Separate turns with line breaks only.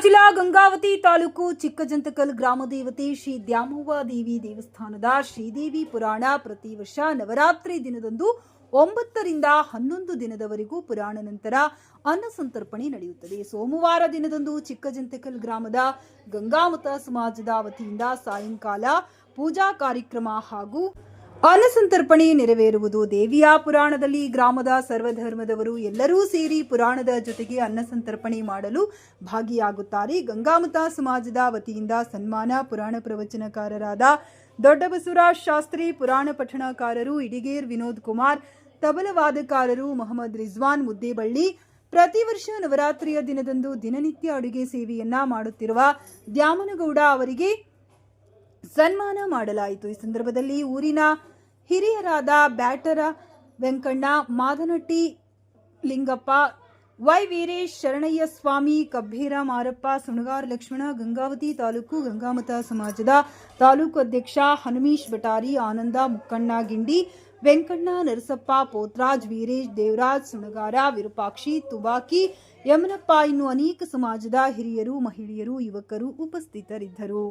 ಗಂಗಾವತಿ ತಾಲೂಕು ಚಿಕ್ಕಜಂತಕಲ್ ಗ್ರಾಮ ದೇವತೆ ಶ್ರೀ ದ್ಯಾಮವ್ವ ದೇವಿ ದೇವಸ್ಥಾನದ ಶ್ರೀದೇವಿ ಪುರಾಣ ಪ್ರತಿ ವರ್ಷ ನವರಾತ್ರಿ ದಿನದಂದು ಒಂಬತ್ತರಿಂದ ಹನ್ನೊಂದು ದಿನದವರೆಗೂ ಪುರಾಣ ನಂತರ ಅನ್ನ ಸಂತರ್ಪಣೆ ನಡೆಯುತ್ತದೆ. ಸೋಮವಾರ ದಿನದಂದು ಚಿಕ್ಕಜಂತಕಲ್ ಗ್ರಾಮದ ಗಂಗಾಮತ ಸಮಾಜದ ವತಿಯಿಂದ ಸಾಯಂಕಾಲ ಪೂಜಾ ಕಾರ್ಯಕ್ರಮ ಹಾಗೂ ಅನ್ನಸಂತರ್ಪಣೆ ನೆರವೇರುವುದು ದೇವಿಯ ಪುರಾಣದಲ್ಲಿ ಗ್ರಾಮದ ಸರ್ವಧರ್ಮದವರು ಎಲ್ಲರೂ ಸೇರಿ ಪುರಾಣದ ಜೊತೆಗೆ ಅನ್ನಸಂತರ್ಪಣೆ ಮಾಡಲು ಭಾಗಿಯಾಗುತ್ತಾರೆ. ಗಂಗಾಮತ ಸಮಾಜದ ವತಿಯಿಂದ ಸನ್ಮಾನ ಪುರಾಣ ಪ್ರವಚನಕಾರರಾದ ದೊಡ್ಡ ಬಸವರಾಜ್ ಶಾಸ್ತ್ರಿ, ಪುರಾಣ ಪಠಣಕಾರರು ಇಡಿಗೇರ್ ವಿನೋದ್ ಕುಮಾರ್, ತಬಲವಾದಕಾರರು ಮೊಹಮ್ಮದ್ ರಿಜ್ವಾನ್ ಮುದ್ದೇಬಳ್ಳಿ. ಪ್ರತಿ ವರ್ಷ ನವರಾತ್ರಿಯ ದಿನದಂದು ದಿನನಿತ್ಯ ಅಡುಗೆ ಸೇವೆಯನ್ನ ಮಾಡುತ್ತಿರುವ ದ್ಯಾಮನಗೌಡ ಅವರಿಗೆ ಸನ್ಮಾನ ಮಾಡಲಾಯಿತು. ಈ ಸಂದರ್ಭದಲ್ಲಿ ಊರಿನ ಹಿರಿಯರಾದ ಬ್ಯಾಟರ ವೆಂಕಣ್ಣ, ಮಾದನಟ್ಟಿ ಲಿಂಗಪ್ಪ, ವೈ ವೀರೇಶ್, ಶರಣಯ್ಯ ಸ್ವಾಮಿ, ಕಬ್ಬೀರ ಮಾರಪ್ಪ, ಸುಣಗಾರ ಲಕ್ಷ್ಮಣ, ಗಂಗಾವತಿ ತಾಲೂಕು, ಗಂಗಾಮತ ಸಮಾಜದ ತಾಲೂಕು ಅಧ್ಯಕ್ಷ ಹನುಮೀಶ್ ಬಟಾರಿ, ಆನಂದ ಮುಕ್ಕಣ್ಣ ಗಿಂಡಿ, ವೆಂಕಣ್ಣ ನರಸಪ್ಪ, ಪೋತ್ರಾಜ್, ವೀರೇಶ್ ದೇವರಾಜ್, ಸುಣಗಾರ, ವಿರೂಪಾಕ್ಷಿ, ತುಬಾಕಿ, ಯಮನಪ್ಪ ಇನ್ನು ಅನೇಕ ಸಮಾಜದ ಹಿರಿಯರು, ಮಹಿಳೆಯರು, ಯುವಕರು ಉಪಸ್ಥಿತರಿದ್ದರು.